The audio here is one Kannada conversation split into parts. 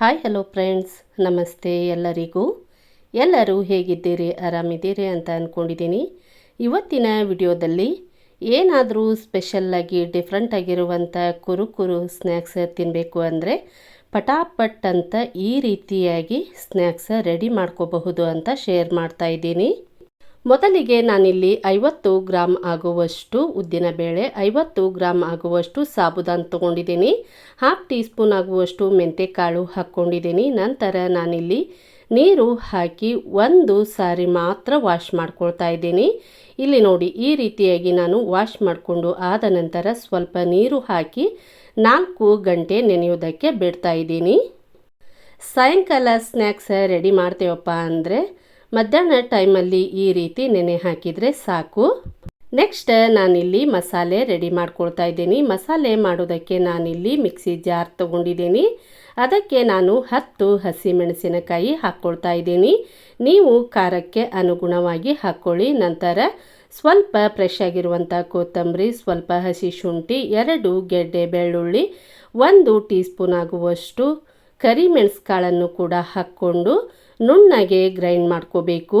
ಹಾಯ್ ಹಲೋ ಫ್ರೆಂಡ್ಸ್ ನಮಸ್ತೆ ಎಲ್ಲರಿಗೂ. ಎಲ್ಲರೂ ಹೇಗಿದ್ದೀರಿ? ಆರಾಮಿದ್ದೀರಿ ಅಂತ ಅಂದ್ಕೊಂಡಿದ್ದೀನಿ ಇವತ್ತಿನ ವಿಡಿಯೋದಲ್ಲಿ ಏನಾದರೂ ಸ್ಪೆಷಲ್ಲಾಗಿ ಡಿಫ್ರೆಂಟ್ ಆಗಿರುವಂಥ ಕುರು ಕುರು ಸ್ನ್ಯಾಕ್ಸ್ ತಿನ್ನಬೇಕು ಅಂದರೆ ಪಟಾಪಟ್ ಅಂತ ಈ ರೀತಿಯಾಗಿ ಸ್ನ್ಯಾಕ್ಸ ರೆಡಿ ಮಾಡ್ಕೋಬಹುದು ಅಂತ ಶೇರ್ ಮಾಡ್ತಾ ಇದ್ದೀನಿ. ಮೊದಲಿಗೆ ನಾನಿಲ್ಲಿ ಐವತ್ತು ಗ್ರಾಮ್ ಆಗುವಷ್ಟು ಉದ್ದಿನಬೇಳೆ ಐವತ್ತು ಗ್ರಾಮ್ ಆಗುವಷ್ಟು ಸಾಬುದಾನ್ ತೊಗೊಂಡಿದ್ದೀನಿ. ಹಾಫ್ ಟೀ ಸ್ಪೂನ್ ಆಗುವಷ್ಟು ಮೆಂತೆಕಾಳು ಹಾಕ್ಕೊಂಡಿದ್ದೀನಿ. ನಂತರ ನಾನಿಲ್ಲಿ ನೀರು ಹಾಕಿ ಒಂದು ಸಾರಿ ಮಾತ್ರ ವಾಶ್ ಮಾಡ್ಕೊಳ್ತಾ ಇದ್ದೀನಿ. ಇಲ್ಲಿ ನೋಡಿ, ಈ ರೀತಿಯಾಗಿ ನಾನು ವಾಶ್ ಮಾಡಿಕೊಂಡು ಆದ ನಂತರ ಸ್ವಲ್ಪ ನೀರು ಹಾಕಿ ನಾಲ್ಕು ಗಂಟೆ ನೆನೆಯೋದಕ್ಕೆ ಬಿಡ್ತಾ ಇದ್ದೀನಿ. ಸಾಯಂಕಾಲ ಸ್ನ್ಯಾಕ್ಸ್ ರೆಡಿ ಮಾಡ್ತೇವಪ್ಪ ಅಂದರೆ ಮಧ್ಯಾಹ್ನ ಟೈಮಲ್ಲಿ ಈ ರೀತಿ ನೆನೆ ಹಾಕಿದರೆ ಸಾಕು. ನೆಕ್ಸ್ಟ್ ನಾನಿಲ್ಲಿ ಮಸಾಲೆ ರೆಡಿ ಮಾಡ್ಕೊಳ್ತಾ ಇದ್ದೀನಿ. ಮಸಾಲೆ ಮಾಡೋದಕ್ಕೆ ನಾನಿಲ್ಲಿ ಮಿಕ್ಸಿ ಜಾರ್ ತೊಗೊಂಡಿದ್ದೀನಿ. ಅದಕ್ಕೆ ನಾನು ಹತ್ತು ಹಸಿಮೆಣಸಿನಕಾಯಿ ಹಾಕ್ಕೊಳ್ತಾ ಇದ್ದೀನಿ. ನೀವು ಖಾರಕ್ಕೆ ಅನುಗುಣವಾಗಿ ಹಾಕ್ಕೊಳ್ಳಿ ನಂತರ ಸ್ವಲ್ಪ ಫ್ರೆಶ್ ಆಗಿರುವಂಥ ಕೊತ್ತಂಬರಿ, ಸ್ವಲ್ಪ ಹಸಿ ಶುಂಠಿ, ಎರಡು ಗೆಡ್ಡೆ ಬೆಳ್ಳುಳ್ಳಿ, ಒಂದು ಟೀ ಸ್ಪೂನ್ ಆಗುವಷ್ಟು ಕರಿಮೆಣಸು ಕೂಡ ಹಾಕ್ಕೊಂಡು ನುಣ್ಣಗೆ ಗ್ರೈಂಡ್ ಮಾಡ್ಕೋಬೇಕು.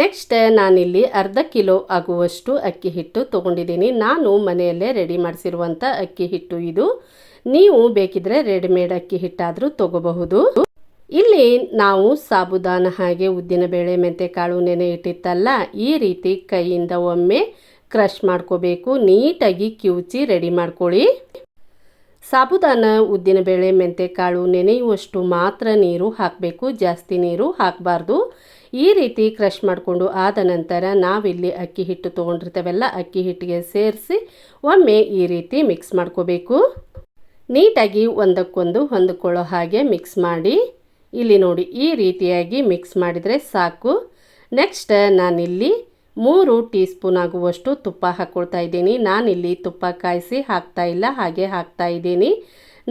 ನೆಕ್ಸ್ಟ್ ನಾನಿಲ್ಲಿ ಅರ್ಧ ಕಿಲೋ ಆಗುವಷ್ಟು ಅಕ್ಕಿ ಹಿಟ್ಟು ತೊಗೊಂಡಿದ್ದೀನಿ. ನಾನು ಮನೆಯಲ್ಲೇ ರೆಡಿ ಮಾಡಿಸಿರುವಂಥ ಅಕ್ಕಿ ಹಿಟ್ಟು ಇದು. ನೀವು ಬೇಕಿದ್ರೆ ರೆಡಿಮೇಡ್ ಅಕ್ಕಿ ಹಿಟ್ಟಾದರೂ ತೊಗೋಬಹುದು. ಇಲ್ಲಿ ನಾವು ಸಾಬುದಾನ ಹಾಗೆ ಉದ್ದಿನಬೇಳೆ ಮೆಂತೆಕಾಳು, ನೆನೆ ಇಟ್ಟಿತ್ತಲ್ಲ, ಈ ರೀತಿ ಕೈಯಿಂದ ಒಮ್ಮೆ ಕ್ರಷ್ ಮಾಡ್ಕೋಬೇಕು. ನೀಟಾಗಿ ಕಿವುಚಿ ರೆಡಿ ಮಾಡ್ಕೊಳ್ಳಿ. ಸಾಬುದಾನ ಉದ್ದಿನಬೇಳೆ ಮೆಂತೆಕಾಳು ನೆನೆಯುವಷ್ಟು ಮಾತ್ರ ನೀರು ಹಾಕಬೇಕು. ಜಾಸ್ತಿ ನೀರು ಹಾಕಬಾರ್ದು. ಈ ರೀತಿ ಕ್ರಷ್ ಮಾಡಿಕೊಂಡು ಆದ ನಂತರ ನಾವಿಲ್ಲಿ ಅಕ್ಕಿ ಹಿಟ್ಟು ತೊಗೊಂಡಿರ್ತೇವೆಲ್ಲ, ಅಕ್ಕಿ ಹಿಟ್ಟಿಗೆ ಸೇರಿಸಿ ಒಮ್ಮೆ ಈ ರೀತಿ ಮಿಕ್ಸ್ ಮಾಡ್ಕೋಬೇಕು. ನೀಟಾಗಿ ಒಂದಕ್ಕೊಂದು ಹೊಂದಿಕೊಳ್ಳೋ ಹಾಗೆ ಮಿಕ್ಸ್ ಮಾಡಿ, ಇಲ್ಲಿ ನೋಡಿ ಈ ರೀತಿಯಾಗಿ ಮಿಕ್ಸ್ ಮಾಡಿದರೆ ಸಾಕು. ನೆಕ್ಸ್ಟ್ ನಾನಿಲ್ಲಿ ಮೂರು ಟೀ ಸ್ಪೂನ್ ಆಗುವಷ್ಟು ತುಪ್ಪ ಹಾಕ್ಕೊಳ್ತಾ ಇದ್ದೀನಿ. ನಾನಿಲ್ಲಿ ತುಪ್ಪ ಕಾಯಿಸಿ ಹಾಕ್ತಾ ಇಲ್ಲ, ಹಾಗೆ ಹಾಕ್ತಾ ಇದ್ದೀನಿ.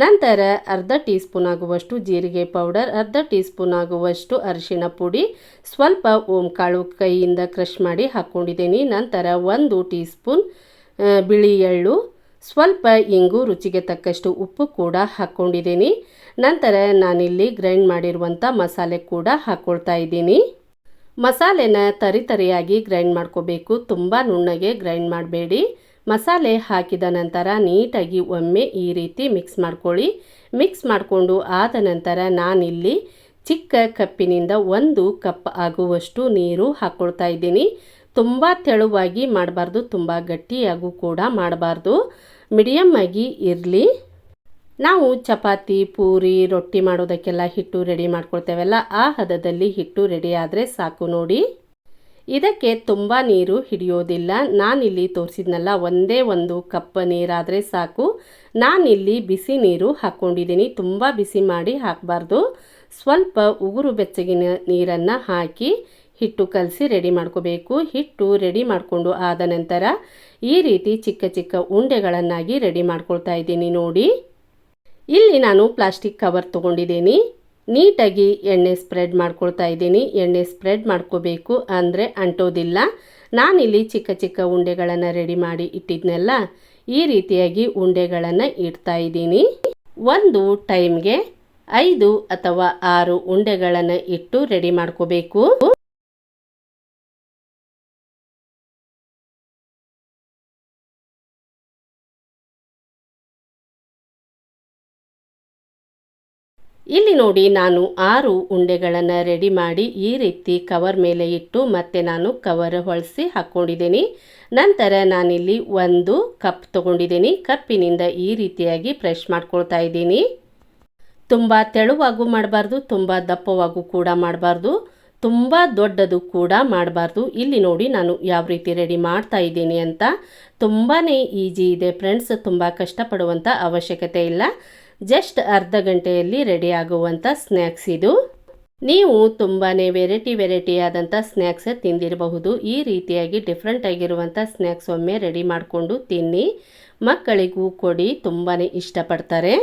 ನಂತರ ಅರ್ಧ ಟೀ ಸ್ಪೂನ್ ಆಗುವಷ್ಟು ಜೀರಿಗೆ ಪೌಡರ್, ಅರ್ಧ ಟೀ ಸ್ಪೂನ್ ಆಗುವಷ್ಟು ಅರಿಶಿನ ಪುಡಿ, ಸ್ವಲ್ಪ ಓಂ ಕಾಳು ಕೈಯಿಂದ ಕ್ರಷ್ ಮಾಡಿ ಹಾಕ್ಕೊಂಡಿದ್ದೀನಿ ನಂತರ ಒಂದು ಟೀ ಸ್ಪೂನ್ ಬಿಳಿ ಎಳ್ಳು, ಸ್ವಲ್ಪ ಇಂಗು ರುಚಿಗೆ ತಕ್ಕಷ್ಟು ಉಪ್ಪು ಕೂಡ ಹಾಕ್ಕೊಂಡಿದ್ದೀನಿ ನಂತರ ನಾನಿಲ್ಲಿ ಗ್ರೈಂಡ್ ಮಾಡಿರುವಂಥ ಮಸಾಲೆ ಕೂಡ ಹಾಕ್ಕೊಳ್ತಾ ಇದ್ದೀನಿ. ಮಸಾಲೆನ ತರಿ ತರಿಯಾಗಿ ಗ್ರೈಂಡ್ ಮಾಡ್ಕೋಬೇಕು. ತುಂಬ ನುಣ್ಣಗೆ ಗ್ರೈಂಡ್ ಮಾಡಬೇಡಿ. ಮಸಾಲೆ ಹಾಕಿದ ನಂತರ ನೀಟಾಗಿ ಒಮ್ಮೆ ಈ ರೀತಿ ಮಿಕ್ಸ್ ಮಾಡ್ಕೊಳ್ಳಿ. ಮಿಕ್ಸ್ ಮಾಡಿಕೊಂಡು ಆದ ನಂತರ ನಾನಿಲ್ಲಿ ಚಿಕ್ಕ ಕಪ್ಪಿನಿಂದ ಒಂದು ಕಪ್ ಆಗುವಷ್ಟು ನೀರು ಹಾಕ್ಕೊಳ್ತಾ ಇದ್ದೀನಿ. ತುಂಬ ತೆಳುವಾಗಿ ಮಾಡಬಾರ್ದು, ತುಂಬ ಗಟ್ಟಿಯಾಗೂ ಕೂಡ ಮಾಡಬಾರ್ದು. ಮೀಡಿಯಮ್ ಆಗಿ ಇರಲಿ. ನಾವು ಚಪಾತಿ, ಪೂರಿ, ರೊಟ್ಟಿ ಮಾಡೋದಕ್ಕೆಲ್ಲ ಹಿಟ್ಟು ರೆಡಿ ಮಾಡ್ಕೊಳ್ತೇವಲ್ಲ, ಆ ಹದದಲ್ಲಿ ಹಿಟ್ಟು ರೆಡಿ ಆದರೆ ಸಾಕು ನೋಡಿ. ಇದಕ್ಕೆ ತುಂಬ ನೀರು ಹಿಡಿಯೋದಿಲ್ಲ. ನಾನಿಲ್ಲಿ ತೋರಿಸಿದ್ನಲ್ಲ, ಒಂದೇ ಒಂದು ಕಪ್ ನೀರಾದರೆ ಸಾಕು. ನಾನಿಲ್ಲಿ ಬಿಸಿ ನೀರು ಹಾಕ್ಕೊಂಡಿದ್ದೀನಿ ತುಂಬ ಬಿಸಿ ಮಾಡಿ ಹಾಕಬಾರ್ದು. ಸ್ವಲ್ಪ ಉಗುರು ಬೆಚ್ಚಗಿನ ನೀರನ್ನು ಹಾಕಿ ಹಿಟ್ಟು ಕಲಸಿ ರೆಡಿ ಮಾಡ್ಕೋಬೇಕು. ಹಿಟ್ಟು ರೆಡಿ ಮಾಡಿಕೊಂಡು ಆದ ನಂತರ ಈ ರೀತಿ ಚಿಕ್ಕ ಚಿಕ್ಕ ಉಂಡೆಗಳನ್ನಾಗಿ ರೆಡಿ ಮಾಡ್ಕೊಳ್ತಾ ಇದ್ದೀನಿ ನೋಡಿ. ಇಲ್ಲಿ ನಾನು ಪ್ಲಾಸ್ಟಿಕ್ ಕವರ್ ತೊಗೊಂಡಿದ್ದೀನಿ. ನೀಟಾಗಿ ಎಣ್ಣೆ ಸ್ಪ್ರೆಡ್ ಮಾಡ್ಕೊಳ್ತಾ ಇದ್ದೀನಿ. ಎಣ್ಣೆ ಸ್ಪ್ರೆಡ್ ಮಾಡ್ಕೋಬೇಕು ಅಂದರೆ ಅಂಟೋದಿಲ್ಲ. ನಾನಿಲ್ಲಿ ಚಿಕ್ಕ ಚಿಕ್ಕ ಉಂಡೆಗಳನ್ನು ರೆಡಿ ಮಾಡಿ ಇಟ್ಟಿದ್ನೆಲ್ಲ, ಈ ರೀತಿಯಾಗಿ ಉಂಡೆಗಳನ್ನು ಇಡ್ತಾ ಇದ್ದೀನಿ. ಒಂದು ಟೈಮ್ಗೆ ಐದು ಅಥವಾ ಆರು ಉಂಡೆಗಳನ್ನು ಇಟ್ಟು ರೆಡಿ ಮಾಡ್ಕೋಬೇಕು. ಇಲ್ಲಿ ನೋಡಿ, ನಾನು ಆರು ಉಂಡೆಗಳನ್ನು ರೆಡಿ ಮಾಡಿ ಈ ರೀತಿ ಕವರ್ ಮೇಲೆ ಇಟ್ಟು ಮತ್ತೆ ನಾನು ಕವರ್ ಹೊಳಿಸಿ ಹಾಕ್ಕೊಂಡಿದ್ದೀನಿ ನಂತರ ನಾನಿಲ್ಲಿ ಒಂದು ಕಪ್ ತೊಗೊಂಡಿದ್ದೀನಿ. ಕಪ್ಪಿನಿಂದ ಈ ರೀತಿಯಾಗಿ ಫ್ರೆಶ್ ಮಾಡ್ಕೊಳ್ತಾ ಇದ್ದೀನಿ. ತುಂಬ ತೆಳುವಾಗೂ ಮಾಡಬಾರ್ದು, ತುಂಬ ದಪ್ಪವಾಗೂ ಕೂಡ ಮಾಡಬಾರ್ದು, ತುಂಬ ದೊಡ್ಡದು ಕೂಡ ಮಾಡಬಾರ್ದು. ಇಲ್ಲಿ ನೋಡಿ, ನಾನು ಯಾವ ರೀತಿ ರೆಡಿ ಮಾಡ್ತಾ ಇದ್ದೀನಿ ಅಂತ. ತುಂಬಾ ಈಜಿ ಇದೆ ಫ್ರೆಂಡ್ಸ್ ತುಂಬ ಕಷ್ಟಪಡುವಂಥ ಅವಶ್ಯಕತೆ ಇಲ್ಲ. ಜಸ್ಟ್ ಅರ್ಧ ಗಂಟೆಯಲ್ಲಿ ರೆಡಿ ಆಗುವಂಥ ಸ್ನ್ಯಾಕ್ಸ್ ಇದು. ನೀವು ತುಂಬಾ ವೆರೈಟಿ ವೆರೈಟಿ ಆದಂಥ ಸ್ನ್ಯಾಕ್ಸ್ ತಿಂದಿರಬಹುದು. ಈ ರೀತಿಯಾಗಿ ಡಿಫ್ರೆಂಟ್ ಆಗಿರುವಂಥ ಸ್ನ್ಯಾಕ್ಸ್ ಒಮ್ಮೆ ರೆಡಿ ಮಾಡಿಕೊಂಡು ತಿನ್ನಿ. ಮಕ್ಕಳಿಗೂ ಕೊಡಿ ತುಂಬಾ ಇಷ್ಟಪಡ್ತಾರೆ.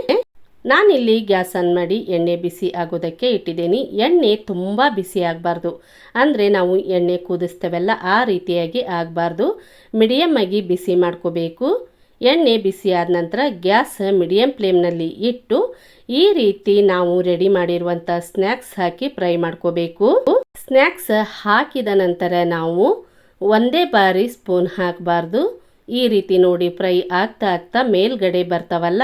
ನಾನಿಲ್ಲಿ ಗ್ಯಾಸ್ ಆನ್ ಮಾಡಿ ಎಣ್ಣೆ ಬಿಸಿ ಆಗೋದಕ್ಕೆ ಇಟ್ಟಿದ್ದೀನಿ. ಎಣ್ಣೆ ತುಂಬ ಬಿಸಿ ಆಗಬಾರ್ದು. ಅಂದರೆ ನಾವು ಎಣ್ಣೆ ಕುದಿಸ್ತೇವಲ್ಲ, ಆ ರೀತಿಯಾಗಿ ಆಗಬಾರ್ದು. ಮೀಡಿಯಮ್ ಆಗಿ ಬಿಸಿ ಮಾಡ್ಕೋಬೇಕು. ಎಣ್ಣೆ ಬಿಸಿಯಾದ ನಂತರ ಗ್ಯಾಸ್ ಮೀಡಿಯಂ ಫ್ಲೇಮ್ನಲ್ಲಿ ಇಟ್ಟು ಈ ರೀತಿ ನಾವು ರೆಡಿ ಮಾಡಿರುವಂಥ ಸ್ನ್ಯಾಕ್ಸ್ ಹಾಕಿ ಫ್ರೈ ಮಾಡ್ಕೋಬೇಕು. ಸ್ನ್ಯಾಕ್ಸ್ ಹಾಕಿದ ನಂತರ ನಾವು ಒಂದೇ ಬಾರಿ ಸ್ಪೂನ್ ಹಾಕಬಾರ್ದು. ಈ ರೀತಿ ನೋಡಿ ಫ್ರೈ ಆಗ್ತಾ ಆಗ್ತಾ ಮೇಲ್ಗಡೆ ಬರ್ತಾವಲ್ಲ,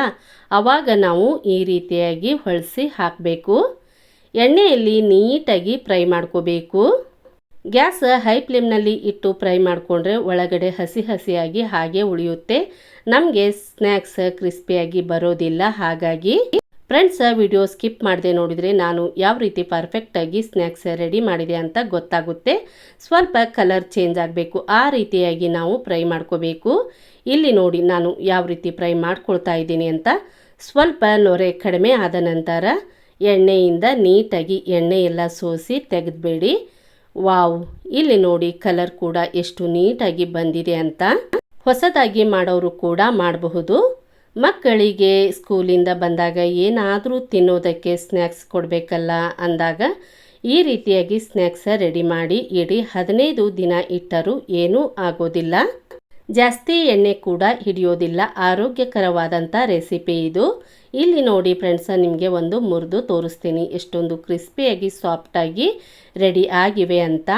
ಅವಾಗ ನಾವು ಈ ರೀತಿಯಾಗಿ ಹೊಳಸಿ ಹಾಕಬೇಕು. ಎಣ್ಣೆಯಲ್ಲಿ ನೀಟಾಗಿ ಫ್ರೈ ಮಾಡ್ಕೋಬೇಕು. ಗ್ಯಾಸ್ ಹೈ ಫ್ಲೇಮ್ನಲ್ಲಿ ಇಟ್ಟು ಫ್ರೈ ಮಾಡಿಕೊಂಡ್ರೆ ಒಳಗಡೆ ಹಸಿ ಹಸಿಯಾಗಿ ಹಾಗೆ ಉಳಿಯುತ್ತೆ. ನಮಗೆ ಸ್ನ್ಯಾಕ್ಸ್ ಕ್ರಿಸ್ಪಿಯಾಗಿ ಬರೋದಿಲ್ಲ. ಹಾಗಾಗಿ ಫ್ರೆಂಡ್ಸ್, ವಿಡಿಯೋ ಸ್ಕಿಪ್ ಮಾಡದೆ ನೋಡಿದರೆ ನಾನು ಯಾವ ರೀತಿ ಪರ್ಫೆಕ್ಟಾಗಿ ಸ್ನ್ಯಾಕ್ಸ್ ರೆಡಿ ಮಾಡಿದೆ ಅಂತ ಗೊತ್ತಾಗುತ್ತೆ. ಸ್ವಲ್ಪ ಕಲರ್ ಚೇಂಜ್ ಆಗಬೇಕು. ಆ ರೀತಿಯಾಗಿ ನಾವು ಫ್ರೈ ಮಾಡ್ಕೋಬೇಕು. ಇಲ್ಲಿ ನೋಡಿ ನಾನು ಯಾವ ರೀತಿ ಫ್ರೈ ಮಾಡ್ಕೊಳ್ತಾ ಇದ್ದೀನಿ ಅಂತ. ಸ್ವಲ್ಪ ನೊರೆ ಕಡಿಮೆ ಆದ ನಂತರ ಎಣ್ಣೆಯಿಂದ ನೀಟಾಗಿ ಎಣ್ಣೆ ಎಲ್ಲ ಸೋಸಿ ತೆಗೆದುಬೇಡಿ. ವಾವ್, ಇಲ್ಲಿ ನೋಡಿ ಕಲರ್ ಕೂಡ ಎಷ್ಟು ನೀಟಾಗಿ ಬಂದಿದೆ ಅಂತ. ಹೊಸದಾಗಿ ಮಾಡೋರು ಕೂಡ ಮಾಡಬಹುದು. ಮಕ್ಕಳಿಗೆ ಸ್ಕೂಲಿಂದ ಬಂದಾಗ ಏನಾದರೂ ತಿನ್ನೋದಕ್ಕೆ ಸ್ನ್ಯಾಕ್ಸ್ ಕೊಡಬೇಕಲ್ಲ ಅಂದಾಗ ಈ ರೀತಿಯಾಗಿ ಸ್ನ್ಯಾಕ್ಸ ರೆಡಿ ಮಾಡಿ ಇಡೀ. ಹದಿನೈದು ದಿನ ಇಟ್ಟರೂ ಏನೂ ಆಗೋದಿಲ್ಲ. ಜಾಸ್ತಿ ಎಣ್ಣೆ ಕೂಡ ಹಿಡಿಯೋದಿಲ್ಲ. ಆರೋಗ್ಯಕರವಾದಂಥ ರೆಸಿಪಿ ಇದು. ಇಲ್ಲಿ ನೋಡಿ ಫ್ರೆಂಡ್ಸ ನಿಮಗೆ ಒಂದು ಮುರಿದು ತೋರಿಸ್ತೀನಿ. ಎಷ್ಟೊಂದು ಕ್ರಿಸ್ಪಿಯಾಗಿ ಸಾಫ್ಟಾಗಿ ರೆಡಿ ಆಗಿವೆ ಅಂತ.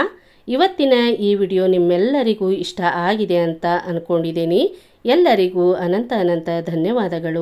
ಇವತ್ತಿನ ಈ ವಿಡಿಯೋ ನಿಮ್ಮೆಲ್ಲರಿಗೂ ಇಷ್ಟ ಆಗಿದೆ ಅಂತ ಅಂದ್ಕೊಂಡಿದ್ದೀನಿ ಎಲ್ಲರಿಗೂ ಅನಂತ ಅನಂತ ಧನ್ಯವಾದಗಳು.